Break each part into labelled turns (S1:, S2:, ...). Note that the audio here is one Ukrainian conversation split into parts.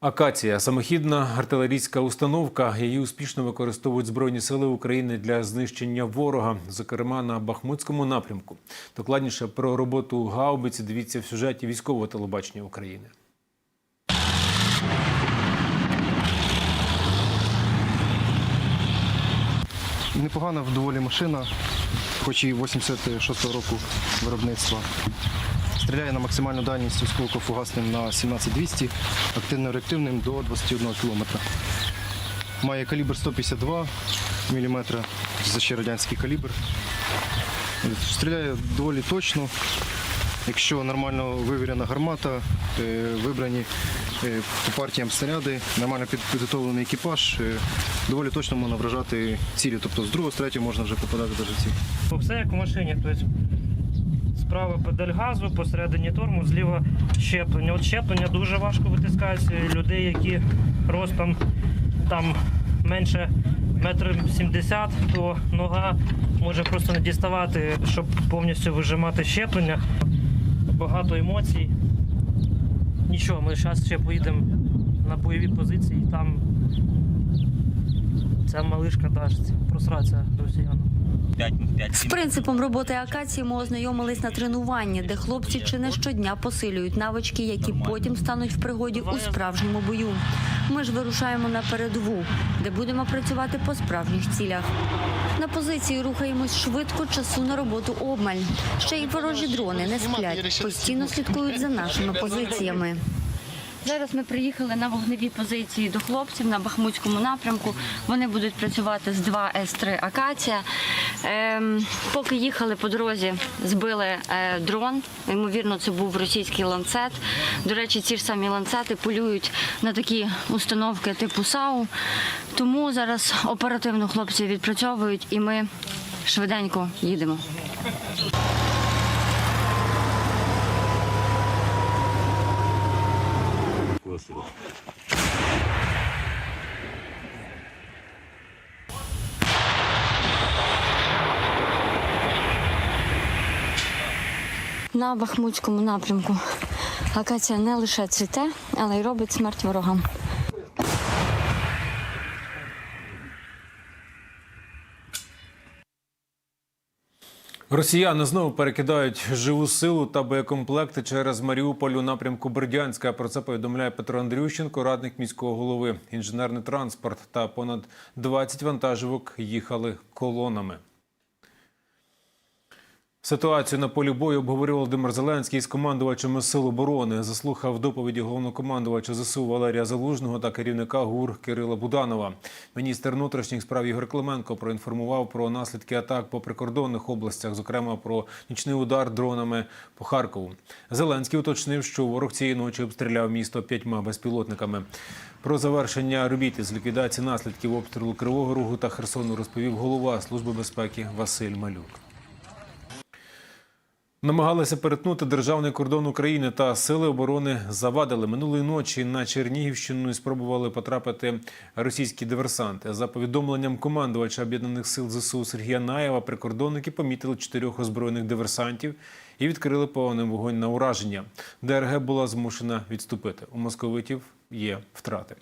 S1: Акація самохідна артилерійська установка. Її успішно використовують збройні сили України для знищення ворога, зокрема на Бахмутському напрямку. Докладніше про роботу гаубиці дивіться в сюжеті військового телебачення України.
S2: Непогана доволі машина, хоч і 86-го року виробництва. Стріляє на максимальну дальність осколкофугасним на 17200, активно-реактивним до 21 км. Має калібр 152 мм, це ще радянський калібр. Стріляє доволі точно. Якщо нормально вивірена гармата, е, вибрані е, по партіям снаряди, нормально підготовлений екіпаж, е, доволі точно можна вражати цілі. Тобто з другого, з третього можна вже попадати навіть в ціль.
S3: Все як в машині. Тобто справа педаль газу, посередині тормоз, зліва щеплення. От щеплення дуже важко витискається. Людей, які ростом там менше метр сімдесят, то нога може просто не діставати, щоб повністю вижимати щеплення. Багато емоцій. Нічого, ми зараз ще поїдемо на бойові позиції, і там ця малишка дашиться, просратися росіянам.
S4: З принципом роботи акації ми ознайомились на тренуванні, де хлопці чи не щодня посилюють навички, які потім стануть в пригоді у справжньому бою. Ми ж вирушаємо на передову, де будемо працювати по справжніх цілях. На позиції рухаємось швидко, часу на роботу обмаль. Ще й ворожі дрони не сплять, постійно слідкують за нашими позиціями. Зараз ми приїхали на вогневі позиції до хлопців на Бахмутському напрямку. Вони будуть працювати з 2 С3 Акація. Ем, поки їхали по дорозі, збили е, дрон. Ймовірно, це був російський ланцет. До речі, ці ж самі ланцети полюють на такі установки типу САУ. Тому зараз оперативно хлопці відпрацьовують і ми швиденько їдемо. На Бахмутському напрямку акація не лише цвіте, але й робить смерть ворогам.
S1: Росіяни знову перекидають живу силу та боєкомплекти через Маріуполь у напрямку Бердянська. Про це повідомляє Петро Андрющенко, радник міського голови. Інженерний транспорт та понад 20 вантажівок їхали колонами. Ситуацію на полі бою обговорив Володимир Зеленський з командувачами сил оборони. Заслухав доповіді головнокомандувача ЗСУ Валерія Залужного та керівника ГУР Кирила Буданова. Міністр внутрішніх справ Ігор Клименко проінформував про наслідки атак по прикордонних областях, зокрема про нічний удар дронами по Харкову. Зеленський уточнив, що ворог цієї ночі обстріляв місто п'ятьма безпілотниками. Про завершення робіт із ліквідації наслідків обстрілу Кривого Рогу та Херсону розповів голова Служби безпеки Василь Малюк. Намагалися перетнути державний кордон України та сили оборони завадили минулої ночі на Чернігівщину і спробували потрапити російські диверсанти. За повідомленням командувача об'єднаних сил ЗСУ Сергія Наєва, прикордонники помітили чотирьох озброєних диверсантів і відкрили повний вогонь на ураження. ДРГ була змушена відступити. У московитів є втрати.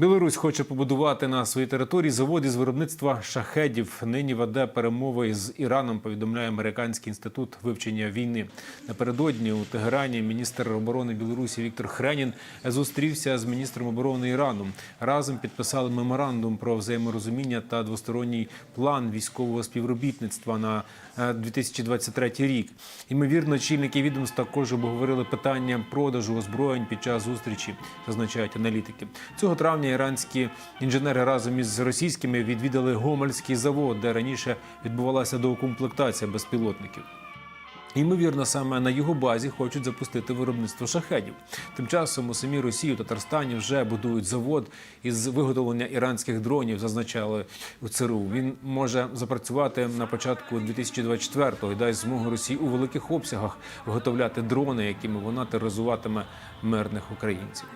S1: Білорусь хоче побудувати на своїй території завод із виробництва шахедів. Нині веде перемови з Іраном. Повідомляє американський інститут вивчення війни. Напередодні у Тегерані міністр оборони Білорусі Віктор Хренін зустрівся з міністром оборони Ірану. Разом підписали меморандум про взаєморозуміння та двосторонній план військового співробітництва на е, 2023 рік. Імовірно, очільники відомств також обговорили питання продажу озброєнь під час зустрічі, зазначають аналітики. Цього травня іранські інженери разом із російськими відвідали Гомельський завод, де раніше відбувалася доукомплектація безпілотників. Ймовірно, саме на його базі хочуть запустити виробництво шахедів. Тим часом у самій Росії у Татарстані вже будують завод із виготовлення іранських дронів, зазначали у ЦРУ. Він може запрацювати на початку 2024-го і дасть змогу Росії у великих обсягах виготовляти дрони, якими вона тероризуватиме мирних українців.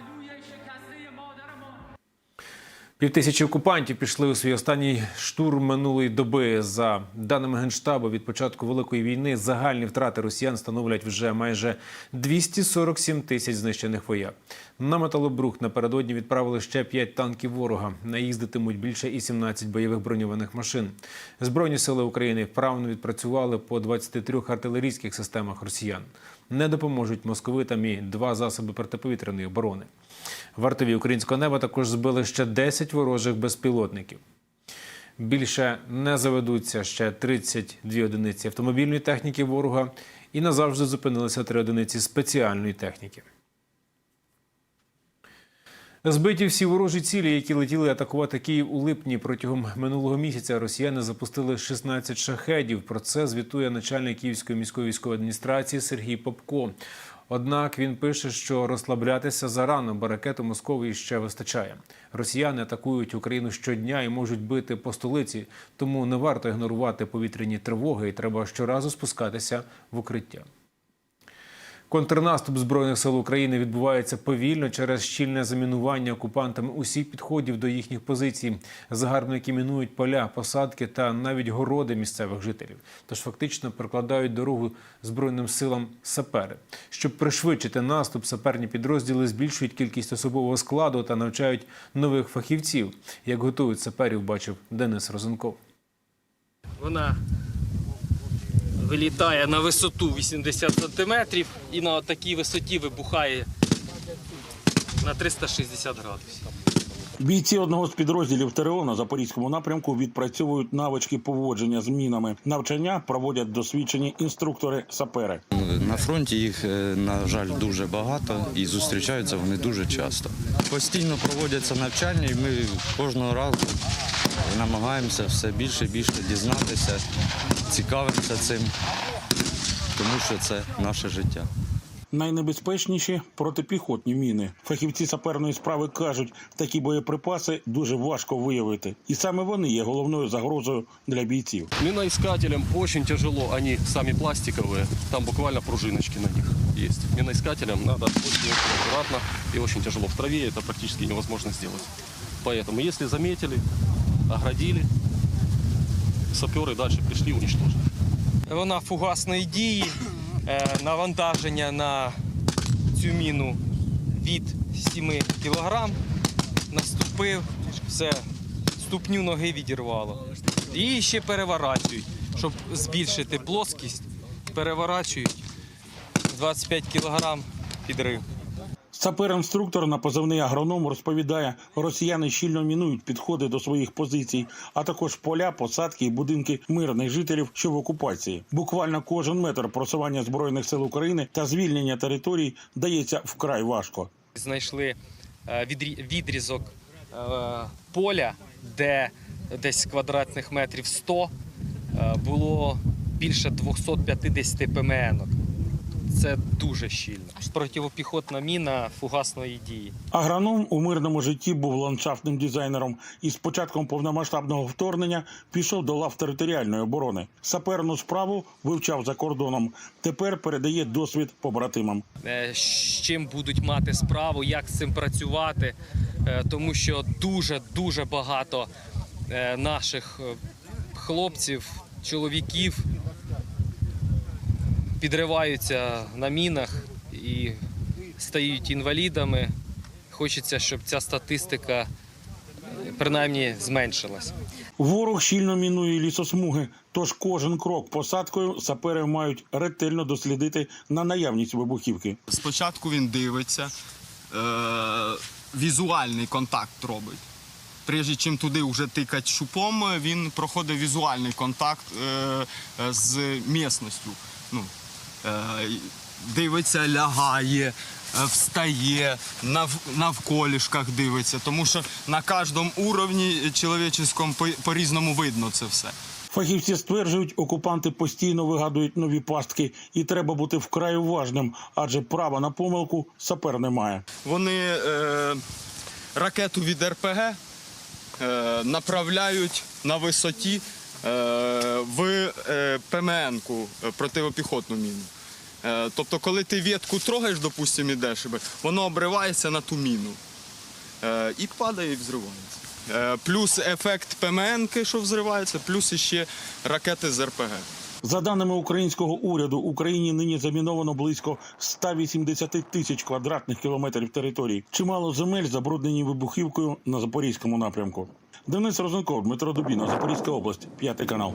S1: Півтисячі окупантів пішли у свій останній штурм минулої доби. За даними генштабу, від початку великої війни загальні втрати росіян становлять вже майже 247 тисяч знищених вояк. На металобрух напередодні відправили ще 5 танків ворога. Наїздитимуть більше і 17 бойових броньованих машин. Збройні сили України вправно відпрацювали по 23 артилерійських системах росіян. Не допоможуть московитам і два засоби протиповітряної оборони. Вартові українського неба також збили ще 10 ворожих безпілотників. Більше не заведуться ще 32 одиниці автомобільної техніки ворога і назавжди зупинилися три одиниці спеціальної техніки. Збиті всі ворожі цілі, які летіли атакувати Київ у липні протягом минулого місяця. Росіяни запустили 16 шахедів. Про це звітує начальник Київської міської військової адміністрації Сергій Попко. Однак він пише, що розслаблятися зарано, бо ракет у Московії ще вистачає. Росіяни атакують Україну щодня і можуть бити по столиці, тому не варто ігнорувати повітряні тривоги і треба щоразу спускатися в укриття. Контрнаступ збройних сил України відбувається повільно через щільне замінування окупантами усіх підходів до їхніх позицій. Загарбники мінують поля, посадки та навіть городи місцевих жителів. Тож фактично прокладають дорогу збройним силам сапери. Щоб пришвидшити наступ, саперні підрозділи збільшують кількість особового складу та навчають нових фахівців. Як готують саперів, бачив Денис Розенков.
S5: Вона вилітає на висоту 80 сантиметрів і на такій висоті вибухає на 360 градусів.
S6: Бійці одного з підрозділів ТРО на запорізькому напрямку відпрацьовують навички поводження з мінами. Навчання проводять досвідчені інструктори-сапери.
S7: На фронті їх, е, на жаль, дуже багато і зустрічаються вони дуже часто. Постійно проводяться навчання, і ми кожного разу намагаємося все більше і більше дізнатися, цікавимося цим, тому що це наше життя.
S6: Найнебезпечніші протипіхотні міни. Фахівці саперної справи кажуть, такі боєприпаси дуже важко виявити, і саме вони є головною загрозою для бійців.
S8: Миноискателям очень тяжело, они сами пластиковые, там буквально пружиночки на них есть. Миноискателям надо очень аккуратно и очень тяжело. В траве это практически невозможно сделать. Поэтому, если заметили, оградили, саперы дальше пришли, уничтожили.
S5: Вона фугасної дії, е, навантаження на цю міну від 7 кг. Наступив, все, ступню ноги відірвало. І ще переворачують, щоб збільшити плоскість, переворачують 25 кг підрив.
S6: Сапер-інструктор на позивний агроном розповідає, росіяни щільно мінують підходи до своїх позицій, а також поля, посадки і будинки мирних жителів, що в окупації. Буквально кожен метр просування збройних сил України та звільнення територій дається вкрай важко.
S5: Знайшли е, відрі- відрізок е, поля, де десь квадратних метрів 100 е, було більше 250 ПМН. Це дуже щільно. Противопіхотна міна фугасної дії.
S6: Агроном у мирному житті був ландшафтним дизайнером і з початком повномасштабного вторгнення пішов до лав територіальної оборони. Саперну справу вивчав за кордоном. Тепер передає досвід побратимам.
S5: Е, З чим будуть мати справу, як з цим працювати, е, тому що дуже дуже багато е, наших хлопців, чоловіків підриваються на мінах і стають інвалідами. Хочеться, щоб ця статистика е, принаймні зменшилась.
S6: Ворог щільно мінує лісосмуги, тож кожен крок посадкою сапери мають ретельно дослідити на наявність вибухівки.
S9: Спочатку він дивиться, е, візуальний контакт робить. Прежде чим туди вже тикати шупом, він проходить візуальний контакт е, з місністю. Ну, дивиться, лягає, е, встає, навколішках дивиться, тому що на кожному уровні чоловіческому по- по-різному видно це все.
S6: Фахівці стверджують, окупанти постійно вигадують нові пастки, і треба бути вкрай уважним, адже права на помилку сапер не має.
S9: Вони е, ракету від РПГ е, направляють на висоті е, в е, ПМН-ку е, противопіхотну міну. Е, тобто, коли ти ветку трогаєш, допустимо, ідеш, воно обривається на ту міну е, і падає і взривається. Е, Плюс ефект ПМН, що взривається, плюс ще ракети з РПГ.
S6: За даними українського уряду, Україні нині заміновано близько 180 тисяч квадратних кілометрів території. Чимало земель забруднені вибухівкою на запорізькому напрямку. Денис Розенков, Дмитро Дубіна, Запорізька область, п'ятий канал.